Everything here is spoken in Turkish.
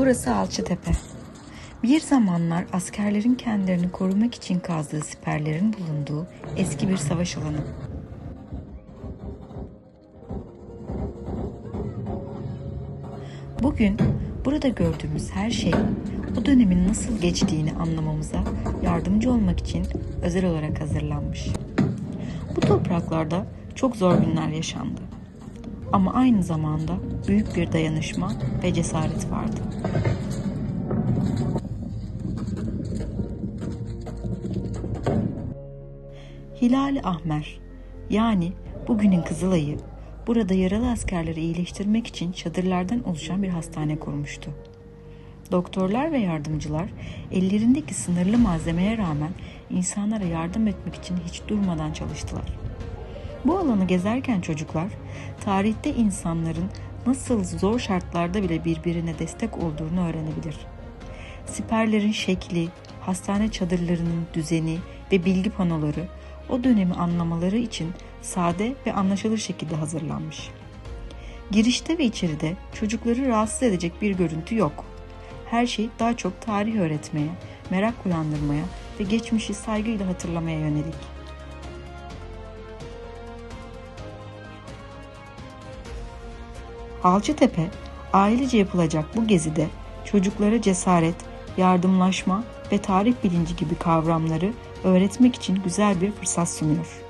Burası Alçıtepe. Bir zamanlar askerlerin kendilerini korumak için kazdığı siperlerin bulunduğu eski bir savaş alanı. Bugün burada gördüğümüz her şey o dönemin nasıl geçtiğini anlamamıza yardımcı olmak için özel olarak hazırlanmış. Bu topraklarda çok zor günler yaşandı. Ama aynı zamanda büyük bir dayanışma ve cesaret vardı. Hilali Ahmer yani bugünün Kızılay'ı burada yaralı askerleri iyileştirmek için çadırlardan oluşan bir hastane kurmuştu. Doktorlar ve yardımcılar ellerindeki sınırlı malzemeye rağmen insanlara yardım etmek için hiç durmadan çalıştılar. Bu alanı gezerken çocuklar tarihte insanların nasıl zor şartlarda bile birbirine destek olduğunu öğrenebilir. Siperlerin şekli, hastane çadırlarının düzeni ve bilgi panoları o dönemi anlamaları için sade ve anlaşılır şekilde hazırlanmış. Girişte ve içeride çocukları rahatsız edecek bir görüntü yok. Her şey daha çok tarih öğretmeye, merak uyandırmaya ve geçmişi saygıyla hatırlamaya yönelik. Alçıtepe, ailece yapılacak bu gezide çocuklara cesaret, yardımlaşma ve tarih bilinci gibi kavramları öğretmek için güzel bir fırsat sunuyor.